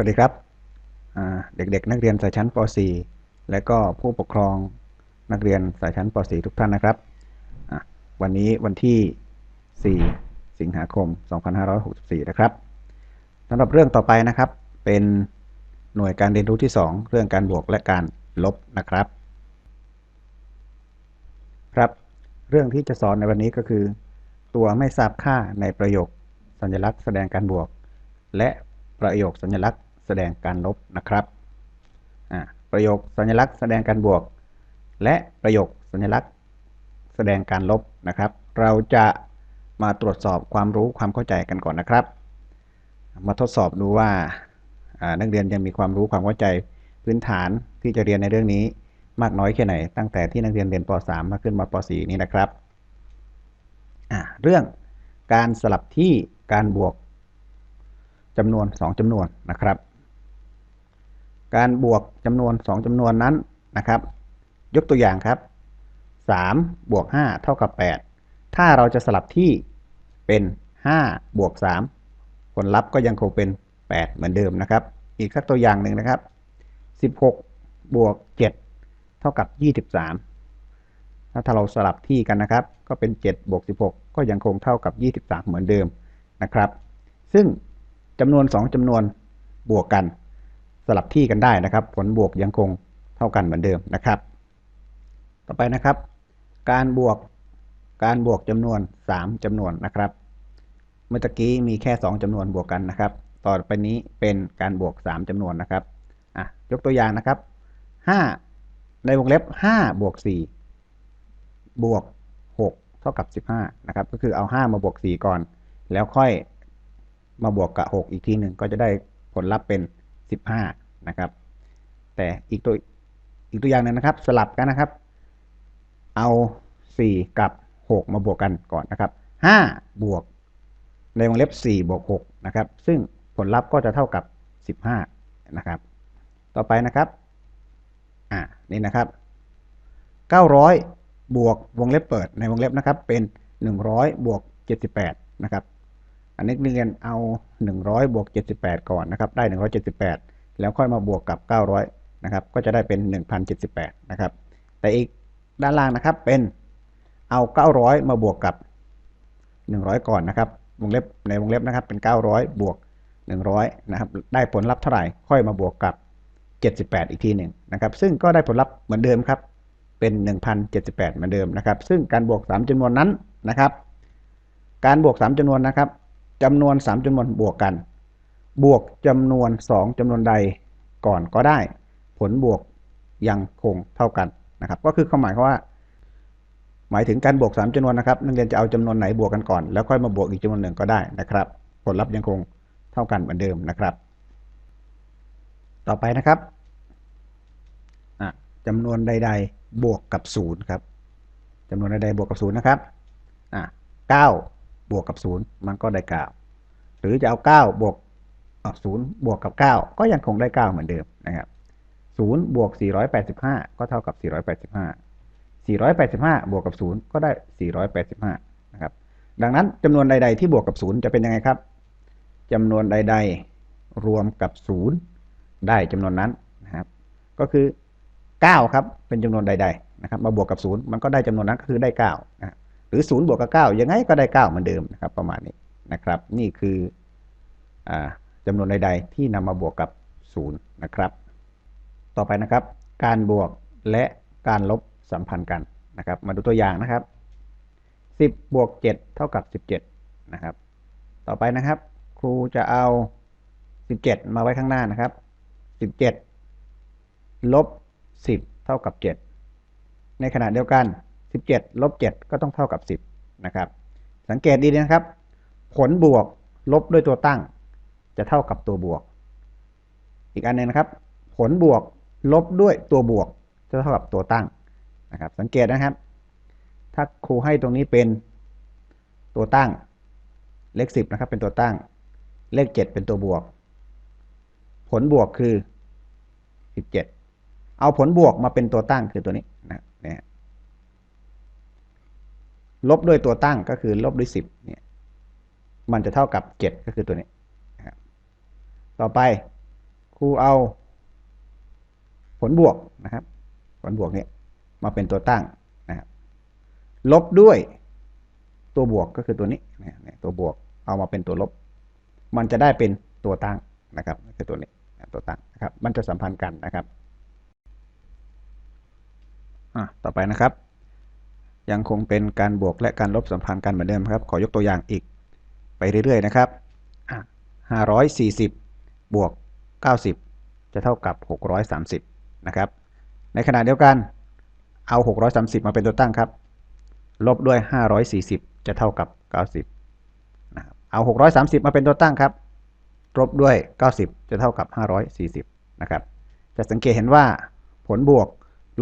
วัสดีครับเด็กๆ นักเรียนสายชั้นป .4 และก็ผู้ปกครองนักเรียนสายชั้นป .4 ทุกท่านนะครับ วันนี้วันที่ 4 สิงหาคม 2564 นะครับสำหรับเรื่องต่อไปนะครับ เป็นหน่วยการเรียนรู้ที่ 2 เรื่องการบวกและการลบนะครับ ครับ เรื่องที่จะสอนในวันนี้ก็คือ ตัวไม่ทราบค่าในประโยคสัญลักษณ์แสดงการบวก และประโยคสัญลักษณ์ แสดงการลบนะครับ ประโยคสัญลักษณ์แสดงการบวก และประโยคสัญลักษณ์แสดงการลบนะครับ เราจะมาตรวจสอบความรู้ความเข้าใจกันก่อนนะครับ มาทดสอบดูว่านักเรียนยังมีความรู้ความเข้าใจพื้นฐานที่จะเรียนในเรื่องนี้มากน้อยแค่ไหน ตั้งแต่ที่นักเรียนเรียนป .3 มาขึ้นมาป .4 นี้นะครับ เรื่องการสลับที่การบวกจำนวน 2จำนวนนะครับ การบวกจำนวน 2จำนวนนั้นนะครับ ยกตัวอย่างครับ 3 บวก 5 เท่ากับ 8 ถ้าเราจะสลับที่เป็น 5 บวก 3 ผลลัพธ์ก็ยังคงเป็น 8 เหมือนเดิมนะครับ อีกสักตัวอย่างหนึ่งนะครับ 16 บวก 7 เท่ากับ 23 ถ้าเราสลับที่กันนะครับ ก็เป็น 7 บวก 16 ก็ยังคงเท่ากับ 23 เหมือนเดิมนะครับ ซึ่งจำนวน 2จำนวนบวกกัน สลับที่กันได้นะครับ ผลบวกยังคงเท่ากันเหมือนเดิมนะครับ ต่อไปนะครับ การบวกการบวกจำนวน 3จำนวนนะครับ เมื่อกี้มีแค่ 2จำนวนบวกกันนะครับ ต่อไปนี้เป็นการบวก 3จำนวนนะครับอะยกตัวอย่างนะครับ 5 ในวงเล็บ 5 บวก 4 บวก 6 เท่ากับ 15 นะครับ ก็คือเอา 5 มาบวก 4 ก่อน แล้วค่อยมาบวกกับ 6 อีกทีหนึ่งก็จะได้ผลลัพธ์เป็น 15 นะครับ แต่อีกตัวอีกตัวอย่างหนึ่งนะครับ สลับกันนะครับ เอา 4 กับ 6 มาบวกกันก่อนนะครับ 5 บวกในวงเล็บ 4 บวก 6 นะครับ ซึ่งผลลัพธ์ก็จะเท่ากับ 15 นะครับ ต่อไปนะครับ อ่า นี่นะครับ 900 บวกวงเล็บเปิดในวงเล็บนะครับ เป็น 100 บวก 78 นะครับ อันนี้เรียนเอา 100 บวก 78 ก่อนนะครับ ได้ 178 แล้วค่อยมาบวกกับ 900 นะครับ ก็จะได้เป็น 1078 นะครับ แต่อีกด้านล่างนะครับเป็นเอา 900 มาบวกกับ 100 ก่อนนะครับ วงเล็บในวงเล็บนะครับเป็น 900 บวก 100 นะครับ ได้ผลลัพธ์เท่าไหร่ ค่อยมาบวกกับ 78 อีกทีหนึ่งนะครับ ซึ่งก็ได้ผลลัพธ์เหมือนเดิมครับ เป็น 1078 เหมือนเดิมนะครับ ซึ่งการบวก 3จำนวนนั้นนะครับ การบวก 3จำนวนนะครับ จำนวน 3จำนวนบวกกัน บวกจำนวน 2จำนวนใดก่อนก็ได้ ผลบวกยังคงเท่ากันนะครับ ก็คือความหมายว่า หมายถึงการบวก 3จำนวนนะครับนักเรียนจะเอาจำนวนไหนบวกกันก่อน แล้วค่อยมาบวกอีกจำนวนหนึ่งก็ได้นะครับ ผลลัพธ์ยังคงเท่ากันเหมือนเดิมนะครับ ต่อไปนะครับจำนวนใด ๆ บวกกับ0ครับจำนวนใดๆบวกกับ0นะครับอะ9 บวกกับ 0 มันก็ได้ 9 หรือจะเอา 9 บวกศูนย์บวกกับ 9 ก็ยังคงได้ 9 เหมือนเดิมนะครับ0บวก 485 ก็เท่ากับ 485 485 บวกกับ 0 ก็ได้ 485 นะครับ ดังนั้นจำนวนใด ๆ ที่บวกกับ 0 จะเป็นยังไงครับจำนวนใด ๆ รวมกับ 0 ได้จำนวนนั้นนะครับ ก็คือ 9 ครับ เป็นจำนวนใด ๆ นะครับ มาบวกกับ 0 มันก็ได้จำนวนนั้นก็คือได้9นะครับ หรือ0บวกกับ9ยังไงก็ได้9เหมือนเดิมนะครับประมาณนี้นะครับ นี่คืออจำนวนใดๆที่นำมาบวกกับ 0 นะครับ ต่อไปนะครับ การบวกและการลบสัมพันธ์กันนะครับ มาดูตัวอย่างนะครับ 10บวก7เท่ากับ 17 นะครับ ต่อไปนะครับ ครูจะเอา 17 มาไว้ข้างหน้านะครับ 17ลบ10 เท่ากับ 7 ในขณะเดียวกัน 17ลบ7ก็ต้องเท่ากับ 10นะครับสังเกตดีนะครับ ผลบวกลบด้วยตัวตั้ง จะเท่ากับตัวบวก อีกอันนึงนะครับ ผลบวกลบด้วยตัวบวก จะเท่ากับตัวตั้งนะครับ สังเกตนะครับ ถ้าครูให้ตรงนี้เป็นตัวตั้ง เลข 10นะครับเป็นตัวตั้ง เลข 7 เป็นตัวบวก ผลบวกคือ 17 เอาผลบวกมาเป็นตัวตั้งคือตัวนี้นะเนี่ย ลบด้วยตัวตั้งก็คือลบด้วยสิบเนี่ยมันจะเท่ากับเจ็ดก็คือตัวนี้ครับต่อไปครูเอาผลบวกนะครับ ผลบวกเนี่ยมาเป็นตัวตั้งนะครับลบด้วยตัวบวกก็คือตัวนี้นะเนี่ยตัวบวกเอามาเป็นตัวลบ มันจะได้เป็นตัวตั้งนะครับคือตัวนี้ตัวตั้งนะครับ มันจะสัมพันธ์กันนะครับอะต่อไปนะครับ ยังคงเป็นการบวกและการลบสัมพันธ์กันเหมือนเดิมครับ ขอยกตัวอย่างอีกไปเรื่อยๆนะครับอะ540 บวก 90 จะเท่ากับ 630 นะครับ ในขณะเดียวกันเอา 630 มาเป็นตัวตั้งครับ ลบด้วย 540 จะเท่ากับ 90นะครับเอา 630 มาเป็นตัวตั้งครับ ลบด้วย 90 จะเท่ากับ 540 นะครับ จะสังเกตเห็นว่าผลบวก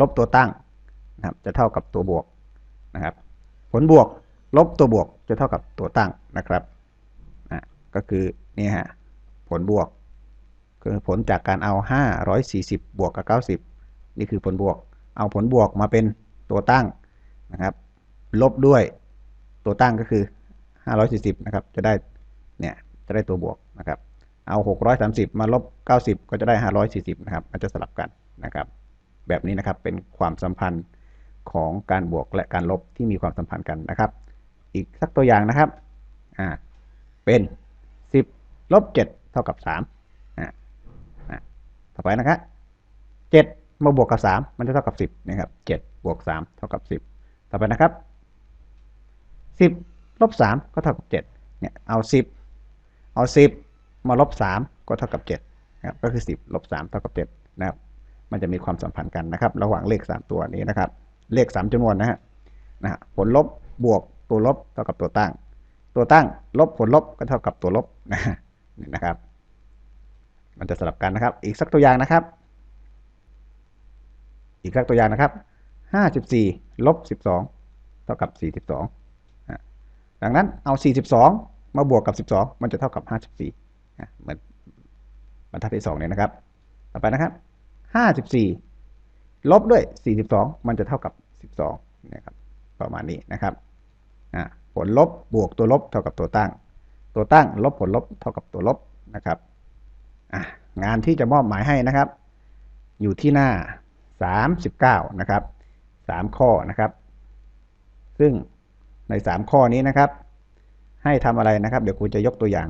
ลบตัวตั้งนะครับ จะเท่ากับตัวบวก นะครับ ผลบวกลบตัวบวกจะเท่ากับตัวตั้งนะครับนะก็คือนี่ฮะผลบวกคือผลจากการเอา 540 บวกกับ 90 นี่คือผลบวก เอาผลบวกมาเป็นตัวตั้งนะครับ ลบด้วยตัวตั้งก็คือ 540 นะครับ จะได้เนี่ยจะได้ตัวบวกนะครับ เอา 630 มาลบ 90 ก็จะได้ 540 นะครับ มันจะสลับกันนะครับ แบบนี้นะครับเป็นความสัมพันธ์ ของการบวกและการลบที่มีความสัมพันธ์กันนะครับ อีกสักตัวอย่างนะครับอ่าเป็น 10ลบ7เท่ากับ3อ่าต่อไปนะครับ7มาบวกกับ 3 มันจะเท่ากับ 10นะครับ7บวก3เท่ากับ 10 ต่อไปนะครับ 10ลบ3ก็เท่ากับ7เนี่ยเอา 10 เอา 10 มาลบ 3 ก็เท่ากับ7นะครับก็คือ 10ลบ3เท่ากับ7นะครับมันจะมีความสัมพันธ์กันนะครับ ระหว่างเลข 3 ตัวนี้นะครับ เลข 3จำนวนนะฮะนะฮะผลลบบวกตัวลบเท่ากับตัวตั้ง ตัวตั้งลบผลลบก็เท่ากับตัวลบนะนี่นะครับ มันจะสลับกันนะครับ อีกสักตัวอย่างนะครับ อีกสักตัวอย่างนะครับ54ลบ12 เท่ากับ 42ดังนั้นเอา 42 มาบวกกับ 12 มันจะเท่ากับ 54เหมือนบรรทัดที่2เนี่ยนะครับ ต่อไปนะครับ 54 ลบด้วย 42 มันจะเท่ากับ 12นะครับประมาณนี้นะครับผลลบบวกตัวลบเท่ากับตัวตั้ง ตัวตั้งลบผลลบเท่ากับตัวลบนะครับงานที่จะมอบหมายให้นะครับ อยู่ที่หน้า 39นะครับ3ข้อนะครับ ซึ่งใน 3 ข้อนี้นะครับ ให้ทำอะไรนะครับ เดี๋ยวครูจะยกตัวอย่าง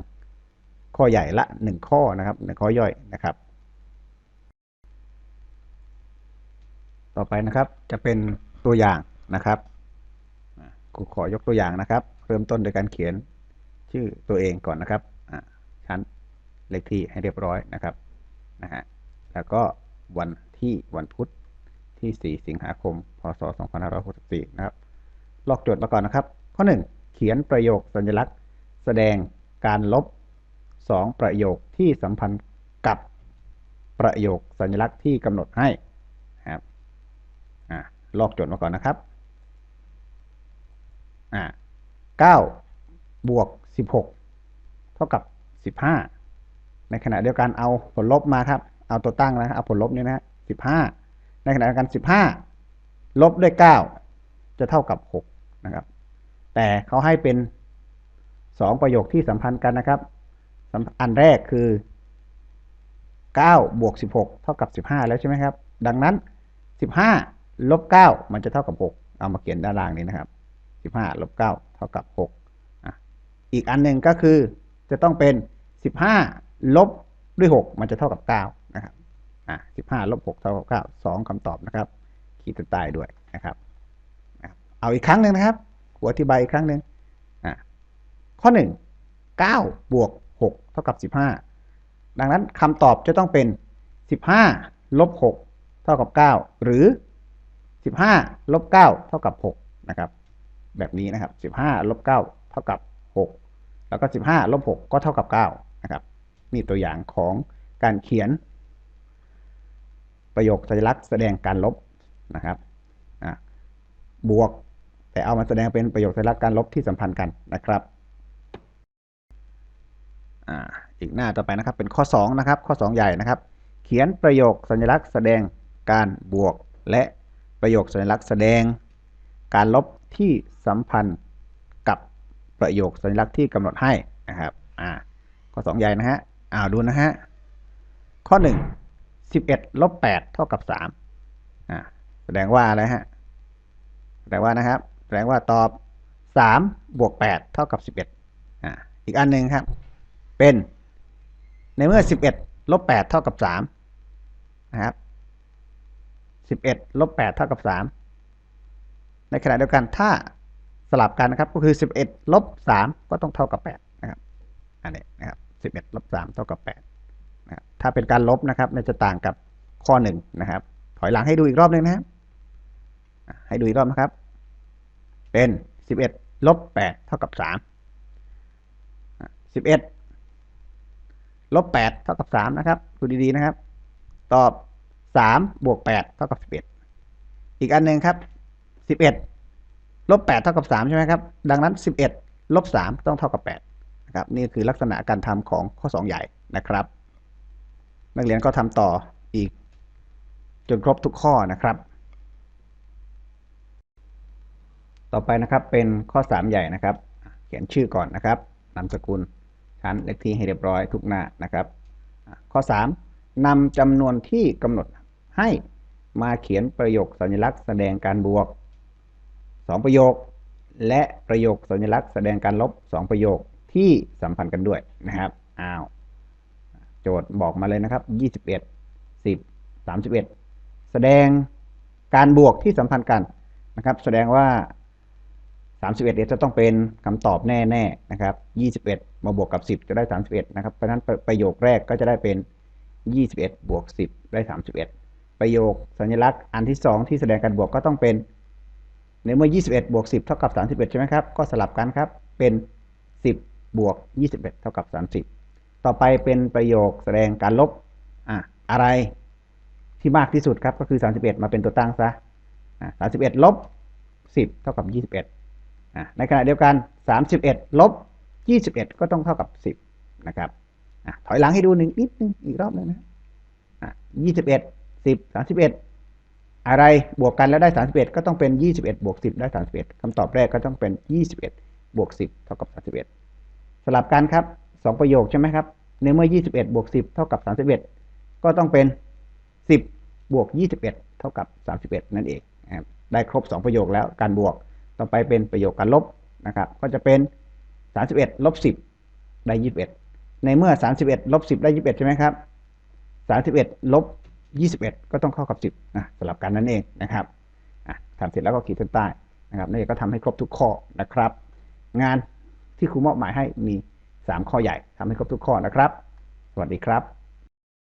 ข้อใหญ่ละ 1 ข้อนะครับหนึ่งข้อย่อยนะครับ ต่อไปนะครับจะเป็นตัวอย่างนะครับอะครูขอยกตัวอย่างนะครับ เริ่มต้นโดยการเขียนชื่อตัวเองก่อนนะครับชั้นเลขที่ให้เรียบร้อยนะครับนะฮะแล้วก็วันที่วันพุธที่ 4 สิงหาคม พศ 2564 นะครับ ลอกโจทย์มาก่อนนะครับ ข้อ 1 เขียนประโยคสัญลักษณ์ แสดงการลบ 2 ประโยคที่สัมพันธ์กับประโยคสัญลักษณ์ที่กำหนดให้ ลอกโจทย์มาก่อนนะครับอ่าเก้าบวกสิบหกเท่ากับสิบห้าในขณะเดียวกันเอาผลลบมาครับ เอาตัวตั้งนะเอาผลลบนี่นะฮะสิบห้าในขณะเดียวกันสิบห้าลบด้วยเก้าจะเท่ากับหกนะครับ แต่เขาให้เป็นสองประโยคที่สัมพันธ์กันนะครับ อันแรกคือเก้าบวกสิบหกเท่ากับสิบห้าแล้วใช่ไหมครับ ดังนั้นสิบห้า ลบเก้ามันจะเท่ากับหกเอามาเขียนด้านล่างนี้นะครับสิบห้าลบเก้าเท่ากับหกอีกอันหนึ่งก็คือจะต้องเป็นสิบห้าลบด้วยหกมันจะเท่ากับเก้านะครับอะสิบห้าลบหกเท่ากับเก้าสองคำตอบนะครับ ขีดเส้นใต้ด้วยนะครับเอาอีกครั้งหนึ่งนะครับหัวอธิบายอีกครั้งหนึ่งอะข้อหนึ่งเก้าบวกหกเท่ากับสิบห้าดังนั้นคำตอบจะต้องเป็นสิบห้าลบหกเท่ากับเก้าหรือ สิบห้าลบเก้าเท่ากับหกนะครับ แบบนี้นะครับสิบห้าลบเก้าเท่ากับหกแล้วก็สิบห้าลบหกก็เท่ากับเก้านะครับ นี่ตัวอย่างของการเขียน ประโยคสัญลักษณ์แสดงการลบนะครับบวกแต่เอามาแสดงเป็นประโยคสัญลักษณ์การลบที่สัมพันธ์กันนะครับอีกหน้าต่อไปนะครับเป็นข้อ 2 นะครับ ข้อ 2 ใหญ่นะครับ เขียนประโยคสัญลักษณ์แสดงการบวกและ ประโยคสัญลักษณ์แสดง การลบที่สัมพันธ์กับประโยคสัญลักษณ์ที่กำหนดให้นะครับอ่าข้อ2ใหญ่นะฮะอ้าวดูนะฮะข้อหนึ่งสิบเอ็ดลบแปดเท่ากับสามอ่าแสดงว่าอะไรฮะแสดงว่านะครับ แสดงว่าตอบสามบวกแปดเท่ากับสิบเอ็ดอ่าอีกอันหนึ่งครับ เป็นในเมื่อสิบเอ็ดลบแปดเท่ากับสามนะครับ สิบเอ็ดลบแปดเท่ากับสามในขณะเดียวกันถ้าสลับกันนะครับก็คือสิบเอ็ดลบสามก็ต้องเท่ากับแปดนะครับ อันนี้นะครับสิบเอ็ดลบสามเท่ากับแปดนะครับถ้าเป็นการลบนะครับจะต่างกับข้อหนึ่งนะครับ ถอยหลังให้ดูอีกรอบหนึ่งนะครับ ให้ดูอีกรอบนะครับ เป็นสิบเอ็ดลบแปดเท่ากับสามสิบเอ็ดลบแปดเท่ากับสามนะครับ ดูดีๆนะครับ ตอบ สามบวกแปดเท่ากับสิบเอ็ดอีกอันหนึ่งครับสิบเอ็ดลบแปดเท่ากับสามใช่ไหมครับ ดังนั้นสิบเอ็ดลบสามต้องเท่ากับแปดนะครับนี่คือลักษณะการทำของข้อสองใหญ่นะครับ นักเรียนก็ทำต่ออีก จนครบทุกข้อนะครับ ต่อไปนะครับเป็นข้อ3ใหญ่นะครับ เขียนชื่อก่อนนะครับนามสกุลชั้นเลขที่ให้เรียบร้อยทุกหน้านะครับ ข้อ3นำจำนวนที่กำหนด ให้มาเขียนประโยคสัญลักษณ์แสดงการบวก 2 ประโยค และประโยคสัญลักษณ์แสดงการลบ 2 ประโยคที่สัมพันธ์กันด้วยนะครับอ้าวโจทย์บอกมาเลยนะครับ 21 10 31 แสดงการบวกที่สัมพันธ์กันนะครับ แสดงว่า 31เดี๋ยจะต้องเป็นคำตอบแน่ๆนะครับ 21 มาบวกกับ 10 จะได้ 31 นะครับเพราะฉะนั้นประประโยคแรกก็จะได้เป็น 21 บวก 10 ได้ 31 ประโยคสัญลักษณ์อันที่ 2 ที่แสดงการบวกก็ต้องเป็น ในเมื่อ 21 บวก 10 เท่ากับ 31 ใช่ไหมครับ ก็สลับกันครับ เป็น 10 บวก 21 เท่ากับ 30 ต่อไปเป็นประโยคแสดงการลบอะอะไรที่มากที่สุดครับ ก็คือ 31 มาเป็นตัวตั้งซะะ31 ลบ 10 เท่ากับ 21อะในขณะเดียวกัน 31 ลบ 21 ก็ต้องเท่ากับ 10 นะครับอถอยหลังให้ดูหนึ่งนิดนึงอีกรอบหนึงนะอะ21 10 31 อะไรบวกกันแล้วได้ 31 ก็ต้องเป็น 21 บวก 10 ได้ 31คำตอบแรกก็ต้องเป็น 21 บวก 10 เท่ากับ 31 สลับกันครับ 2 ประโยคใช่ไหมครับในเมื่อ 21 บวก 10 เท่ากับ 31 ก็ต้องเป็น 10 บวก 21 เท่ากับ 31 นั่นเองนะครับได้ครบ 2 ประโยคแล้วการบวกต่อไปเป็นประโยคการลบนะครับก็จะเป็น 31ลบ10 ได้ 21 ในเมื่อ 31ลบ10 ได้ 21 ใช่ไหมครับ 31ลบ 21 ก็ต้องเข้ากับ 10นะสลับกันนั่นเองนะครับทำเสร็จแล้วก็ขีดเส้นใต้นะครับนี่ก็ทำให้ครบทุกข้อนะครับ งานที่ครูมอบหมายให้มี 3 ข้อใหญ่ทำให้ครบทุกข้อนะครับ สวัสดีครับ